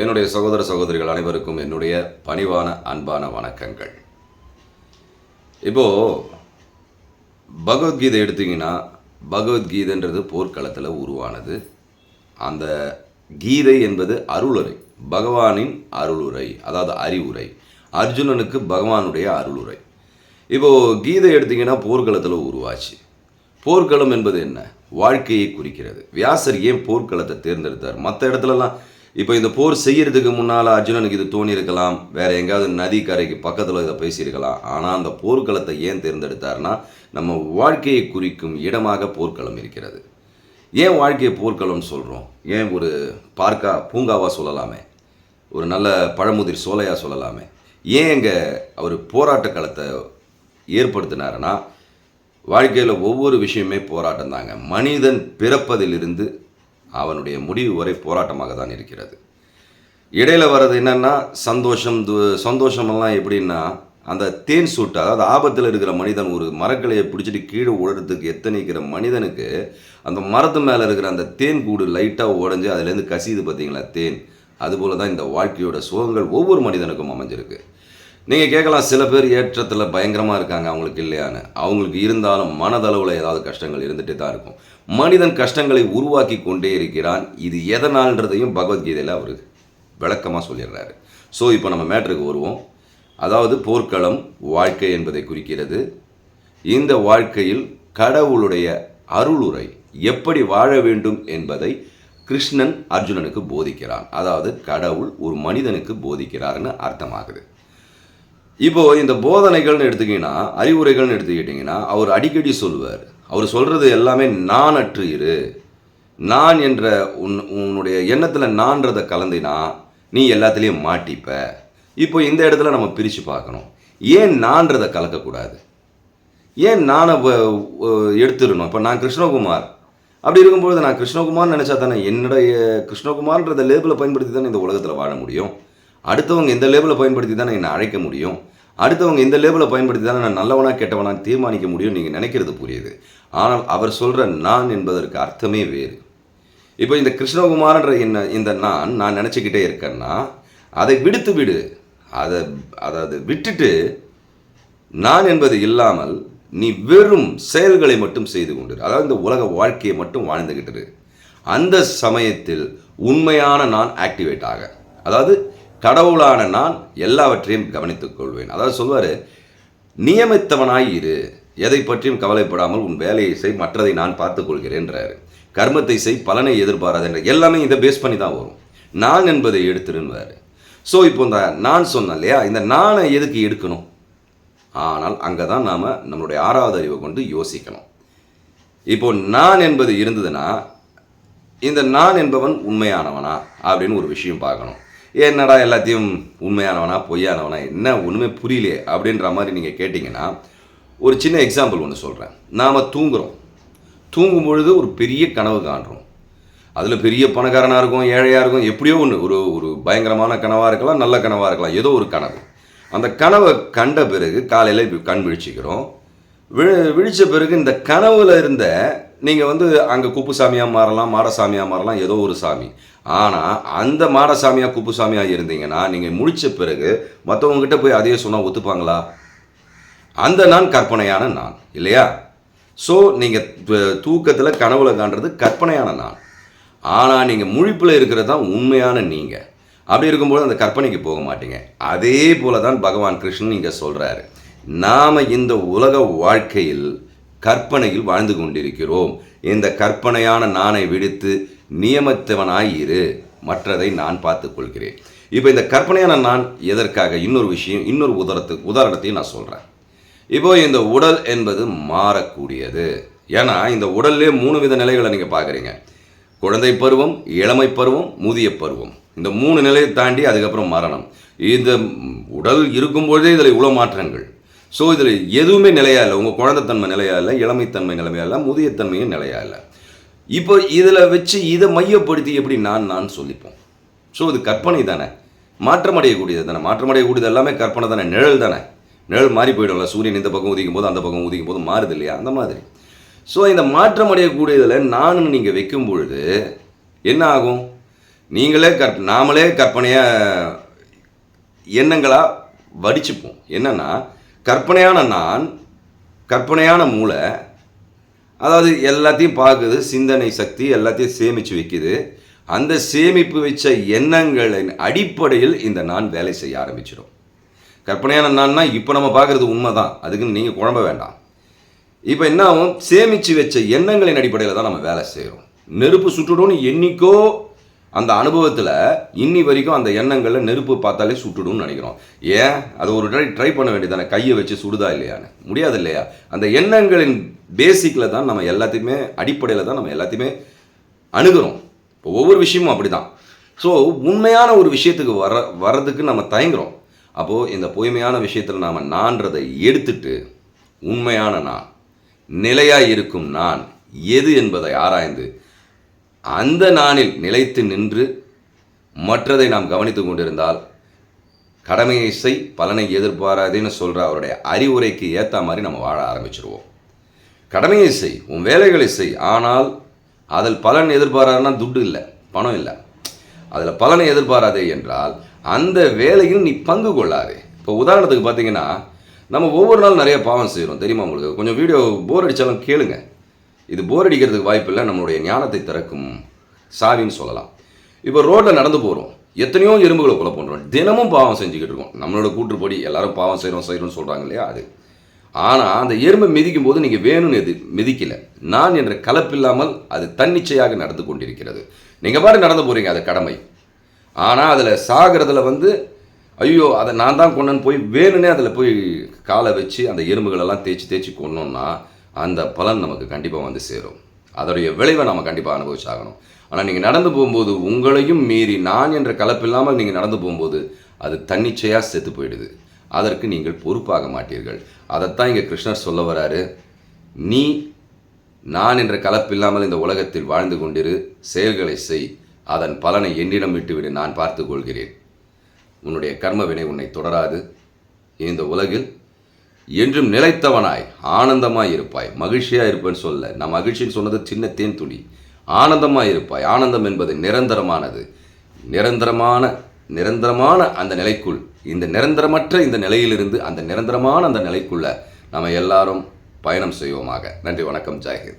என்னுடைய சகோதர சகோதரிகள் அனைவருக்கும் என்னுடைய பணிவான அன்பான வணக்கங்கள். இப்போ பகவத்கீதை எடுத்தீங்கன்னா பகவத்கீதைன்றது போர்க்களத்தில் உருவானது. அந்த கீதை என்பது அருளுரை பகவானின் அருளுரை அதாவது அறிவுரை. அர்ஜுனனுக்கு பகவானுடைய அருளுரை. இப்போ கீதை எடுத்தீங்கன்னா போர்க்களத்தில் உருவாச்சு. போர்க்களம் என்பது என்ன? வாழ்க்கையை குறிக்கிறது. வியாசர் ஏன் போர்க்களத்தை தேர்ந்தெடுத்தார்? மற்ற இடத்துலலாம் இப்போ இந்த போர் செய்கிறதுக்கு முன்னால் அர்ஜுனனுக்கு இது தோணியிருக்கலாம். வேறு எங்கேயாவது நதி கரைக்கு பக்கத்தில் இதை பேசியிருக்கலாம். ஆனால் அந்த போர்க்களத்தை ஏன் தேர்ந்தெடுத்தார்னா நம்ம வாழ்க்கையை குறிக்கும் இடமாக போர்க்களம் இருக்கிறது. ஏன் வாழ்க்கையை போர்க்களம்னு சொல்கிறோம் ஏன் ஒரு பார்க்கா பூங்காவாக சொல்லலாமே? ஒரு நல்ல பழமுதிர் சோலையாக சொல்லலாமே? ஏன் இங்கே அவர் போராட்ட களத்தை ஏற்படுத்தினாருன்னா வாழ்க்கையில் ஒவ்வொரு விஷயமே போராட்டம் தாங்க மனிதன் பிறப்பதிலிருந்து அவனுடைய முடிவு வரை போராட்டமாக தான் இருக்கிறது. இடையில் வர்றது என்னென்னா சந்தோஷம் து- சந்தோஷமெல்லாம் எப்படின்னா அந்த தேன் சூட்டு அதாவது ஆபத்தில் இருக்கிற மனிதன் ஒரு மரக்கிளையை பிடிச்சிட்டு கீழே உழறதுக்கு எத்தனைக்கிற மனிதனுக்கு அந்த மரத்து மேலே இருக்கிற அந்த தேன் கூடு லைட்டாக உடஞ்சி அதுலேருந்து கசியுது பார்த்தீங்களா தேன். அதுபோல் தான் இந்த வாழ்க்கையோட சுகங்கள் ஒவ்வொரு மனிதனுக்கும் அமைஞ்சிருக்கு. நீங்கள் கேட்கலாம் சில பேர் ஏற்றத்தில் பயங்கரமாக இருக்காங்க அவங்களுக்கு இல்லையான்னு. அவங்களுக்கு இருந்தாலும் மனதளவில் ஏதாவது கஷ்டங்கள் இருந்துகிட்டே தான் இருக்கும். மனிதன் கஷ்டங்களை உருவாக்கி கொண்டே இருக்கிறான். இது எதனால்ன்றதையும் பகவத்கீதையில் அவர் விளக்கமாக சொல்லிடுறாரு. ஸோ இப்போ நம்ம மேட்ருக்கு வருவோம். அதாவது போர்க்களம் வாழ்க்கை என்பதை குறிக்கிறது. இந்த வாழ்க்கையில் கடவுளுடைய அருளுரை எப்படி வாழ வேண்டும் என்பதை கிருஷ்ணன் அர்ஜுனனுக்கு போதிக்கிறான். அதாவது கடவுள் ஒரு மனிதனுக்கு போதிக்கிறார்னு அர்த்தமாகுது. இப்போ இந்த போதனைகள்னு எடுத்துக்கிங்கன்னா அறிவுரைகள்னு எடுத்துக்கிட்டிங்கன்னா அவர் அடிக்கடி சொல்வார் அவர் சொல்கிறது எல்லாமே நான் அற்று இரு. நான் என்ற உன் உன்னுடைய எண்ணத்தில் நான்றதை கலந்தினா நீ எல்லாத்துலேயும் மாட்டிப்ப. இப்போ இந்த இடத்துல நம்ம பிரித்து பார்க்கணும். ஏன் நான்றதை கலக்கக்கூடாது ஏன் நானை எடுத்துடணும்? இப்போ நான் கிருஷ்ணகுமார். அப்படி இருக்கும்பொழுது நான் கிருஷ்ணகுமார் நினச்சா தானே என்னுடைய கிருஷ்ணகுமார்ன்றத லேபிளை பயன்படுத்தி தானே இந்த உலகத்தில் வாழ முடியும்? அடுத்தவங்க இந்த லேபிளை பயன்படுத்தி தானே என்னை அழைக்க முடியும்? அடுத்தவங்க இந்த லேபிளை பயன்படுத்தி தானே நான் நல்லவனா கெட்டவனா தீர்மானிக்க முடியும் நீங்கள் நினைக்கிறது புரியுது. ஆனால் அவர் சொல்கிற நான் என்பதற்கு அர்த்தமே வேறு. இப்போ இந்த கிருஷ்ணகுமார்ன்ற என்ன இந்த நான் நான் நினச்சிக்கிட்டே இருக்கேன்னா அதை விடுத்து விடு. அதை அதாவது விட்டுட்டு நான் என்பது இல்லாமல் நீ வெறும் செயல்களை மட்டும் செய்து கொண்டு அதாவது இந்த உலக வாழ்க்கையை மட்டும் வாழ்ந்துக்கிட்டு அந்த சமயத்தில் உண்மையான நான் ஆக்டிவேட் ஆக. அதாவது கடவுளான நான் எல்லாவற்றையும் கவனித்துக் கொள்வேன். அதாவது சொல்வார் நியமித்தவனாய் இரு. எதை பற்றியும் கவலைப்படாமல் உன் வேலையை செய் மற்றதை நான் பார்த்துக் கொள்கிறேன்றாரு. கர்மத்தை செய் பலனை எதிர்பாராதென்ற எல்லாமே இதை பேஸ் பண்ணி தான் வரும். நான் என்பதை எடுத்துருன்னுவாரு. ஸோ இப்போ இந்த நான் சொன்னேன் இல்லையா? இந்த நானை எதுக்கு எடுக்கணும்? ஆனால் அங்கே தான் நாம் நம்மளுடைய ஆறாவது அறிவை கொண்டு யோசிக்கணும். இப்போ நான் என்பது இருந்ததுன்னா இந்த நான் என்பவன் உண்மையானவனா? அப்படின்னு ஒரு விஷயம் பார்க்கணும். என்னடா எல்லாத்தையும் உண்மையானவனா பொய்யானவனா என்ன ஒன்றுமே புரியலையே அப்படின்ற மாதிரி நீங்கள் கேட்டிங்கன்னா ஒரு சின்ன எக்ஸாம்பிள் ஒன்று சொல்கிறேன் நாம் தூங்குகிறோம் தூங்கும் பொழுது ஒரு பெரிய கனவு காண்றோம். அதில் பெரிய பணக்காரனாக இருக்கும் ஏழையாக இருக்கும் எப்படியோ ஒன்று ஒரு ஒரு பயங்கரமான கனவாக இருக்கலாம் நல்ல கனவாக இருக்கலாம் ஏதோ ஒரு கனவு. அந்த கனவை கண்ட பிறகு காலையில் கண் விழிச்சிக்கிறோம். விழி விழிச்ச பிறகு இந்த கனவில் இருந்த நீங்கள் வந்து அங்கே குப்புசாமியாக மாறலாம் மாடசாமியாக மாறலாம் ஏதோ ஒரு சாமி. ஆனால் அந்த மாடசாமியாக குப்புசாமியாக இருந்தீங்கன்னா நீங்கள் முழிச்ச பிறகு மற்றவங்ககிட்ட போய் அதையே சொன்னால் ஒத்துப்பாங்களா? அந்த நான் கற்பனையான நான் இல்லையா? ஸோ நீங்கள் தூக்கத்தில் கனவுல காண்றது கற்பனையான நான். ஆனால் நீங்கள் முழிப்பில் இருக்கிறது தான் உண்மையான நீங்கள் அப்படி இருக்கும்போது அந்த கற்பனைக்கு போக மாட்டீங்க. அதே போல தான் பகவான் கிருஷ்ணன் இங்கே சொல்கிறாரு நாம் இந்த உலக வாழ்க்கையில் கற்பனையில் வாழ்ந்து கொண்டிருக்கிறோம். இந்த கற்பனையான நானை விடுத்து நியமித்தவனாய் இரு மற்றதை நான் பார்த்துக்கொள்கிறேன் இப்போ இந்த கற்பனையான நான் எதற்காக? இன்னொரு விஷயம் இன்னொரு உதாரணத்துக்கு உதாரணத்தையும் நான் சொல்கிறேன் இப்போ இந்த உடல் என்பது மாறக்கூடியது. ஏன்னா இந்த உடல்லே மூணு வித நிலைகளை நீங்கள் பார்க்குறீங்க. குழந்தை பருவம் இளமை பருவம் முதிய பருவம். இந்த மூணு நிலையை தாண்டி அதுக்கப்புறம் மரணம். இந்த உடல் இருக்கும்பொழுதே இதில் இவ்வளோ மாற்றங்கள். ஸோ இதில் எதுவுமே நிலையா இல்லை. உங்கள் குழந்தைத்தன்மை நிலையா இல்லை. இளமைத்தன்மை நிலைமையா இல்லை. முதியத்தன்மையும் நிலையா இல்லை. இப்போ இதில் வச்சு இதை மையப்படுத்தி எப்படி நான் நான் சொல்லிப்போம். ஸோ இது கற்பனை தானே. மாற்றமடையக்கூடியது தானே. மாற்றமடையக்கூடியது எல்லாமே கற்பனை தானே. நிழல் தானே. நிழல் மாறி போயிடும்ல. சூரியன் இந்த பக்கம் உதிக்கும் போது அந்த பக்கம் உதிக்கும் போது மாறுது இல்லையா? அந்த மாதிரி. ஸோ இந்த மாற்றம் அடையக்கூடியதில் நான் நீங்கள் வைக்கும் பொழுது என்ன ஆகும்? நீங்களே கற் நாமளே கற்பனையாக எண்ணங்களாக வடிச்சுப்போம். என்னென்னா கற்பனையான நான் கற்பனையான மூளை அதாவது எல்லாத்தையும் பார்க்குது சிந்தனை சக்தி எல்லாத்தையும் சேமித்து வைக்குது. அந்த சேமிப்பு வச்ச எண்ணங்களின் அடிப்படையில் இந்த நான் வேலை செய்ய ஆரம்பிச்சிடும். கற்பனையான நான்னா இப்போ நம்ம பார்க்குறது உண்மை தான் அதுக்குன்னு நீங்கள் குழம்ப வேண்டாம். இப்போ என்ன ஆகும்? சேமித்து வச்ச எண்ணங்களின் அடிப்படையில் தான் நம்ம வேலை செய்கிறோம் நெருப்பு சுட்டுடும்னு என்னைக்கோ அந்த அனுபவத்தில் இன்னி வரைக்கும் அந்த எண்ணங்களில் நெருப்பு பார்த்தாலே சுட்டுடும்னு நினைக்கிறோம். ஏன்? அது ஒரு ட்ரை ட்ரை பண்ண வேண்டியதானே? கையை வச்சு சுடுதா இல்லையான்னு. முடியாது இல்லையா? அந்த எண்ணங்களின் பேசிக்கில் தான் நம்ம எல்லாத்தையுமே அடிப்படையில் தான் நம்ம எல்லாத்தையுமே அணுகிறோம். இப்போ ஒவ்வொரு விஷயமும் அப்படி தான் ஸோ உண்மையான ஒரு விஷயத்துக்கு வர வர்றதுக்கு நம்ம தயங்குறோம். அப்போது இந்த பொய்மையான விஷயத்தில் நாம் நான்றதை எடுத்துட்டு உண்மையான நான் நிலையாக இருக்கும் நான் எது என்பதை ஆராய்ந்து அந்த நானில் நிலைத்து நின்று மற்றதை நாம் கவனித்து கொண்டிருந்தால் கடமையை செய் பலனை எதிர்பாராதேன்னு சொல்கிற அவருடைய அறிவுரைக்கு ஏற்ற மாதிரி நம்ம வாழ ஆரம்பிச்சிருவோம். கடமையை செய் உன் வேலைகளை செய் ஆனால் அதில் பலன் எதிர்பாராதுன்னா துட்டு இல்லை பணம் இல்லை. அதில் பலனை எதிர்பாராதே என்றால் அந்த வேலையில் நீ பங்கு கொள்ளாதே. இப்போ உதாரணத்துக்கு பார்த்தீங்கன்னா நம்ம ஒவ்வொரு நாள் நிறைய பாவம் செய்கிறோம் தெரியுமா உங்களுக்கு? கொஞ்சம் வீடியோ போர் அடித்தாலும் கேளுங்கள் இது போர் அடிக்கிறதுக்கு வாய்ப்பில்லை நம்மளுடைய ஞானத்தை திறக்கும் சாவின்னு சொல்லலாம். இப்போ ரோட்டில் நடந்து போகிறோம் எத்தனையோ எறும்புகளை கொலை பண்ணுறோம் தினமும் பாவம் செஞ்சுக்கிட்டு இருக்கோம். நம்மளோட கூற்றுப்படி எல்லாரும் பாவம் செய்கிறோம் செய்கிறோம்னு சொல்கிறாங்க இல்லையா அது. ஆனால் அந்த எறும்பை மிதிக்கும் போது நீங்கள் வேணும்னு எது மிதிக்கல. நான் என்ற கலப்பில்லாமல் அது தன்னிச்சையாக நடந்து கொண்டிருக்கிறது. நீங்கள் பாரு நடந்து போகிறீங்க அது கடமை. ஆனால் அதில் சாகிறதுல வந்து ஐயோ அதை நான் தான் கொண்டேன்னு போய் வேணும்னே அதில் போய் காலை வச்சு அந்த எறும்புகளெல்லாம் தேய்ச்சி தேய்ச்சி கொண்டோன்னா அந்த பலன் நமக்கு கண்டிப்பாக வந்து சேரும். அதோடைய விளைவை நம்ம கண்டிப்பாக அனுபவிச்சாகணும். ஆனால் நீங்கள் நடந்து போகும்போது உங்களையும் மீறி நான் என்ற கலப்பில்லாமல் நீங்கள் நடந்து போகும்போது அது தன்னிச்சையாக செத்து போயிடுது. அதற்கு நீங்கள் பொறுப்பாக மாட்டீர்கள். அதைத்தான் இங்கே கிருஷ்ணர் சொல்ல வராரு. நீ நான் என்ற கலப்பில்லாமல் இந்த உலகத்தில் வாழ்ந்து கொண்டிரு செயல்களை செய். அதன் பலனை என்னிடம் விட்டுவிடு நான் பார்த்து கொள்கிறேன். உன்னுடைய கர்ம வினை உன்னை தொடராது. இந்த உலகில் என்றும் நிலைத்தவனாய் ஆனந்தமாய் இருப்பாய் மகிழ்ச்சியாக இருப்பேன்னு சொல்ல நான் மகிழ்ச்சின்னு சொன்னது சின்ன தேன் துளி. ஆனந்தமாக இருப்பாய் ஆனந்தம் என்பது நிரந்தரமானது. நிரந்தரமான நிரந்தரமான அந்த நிலைக்குள் இந்த நிரந்தரமற்ற இந்த நிலையிலிருந்து அந்த நிரந்தரமான அந்த நிலைக்குள்ள நம்ம எல்லாரும் பயணம் செய்வோமாக. நன்றி வணக்கம் ஜாகிர்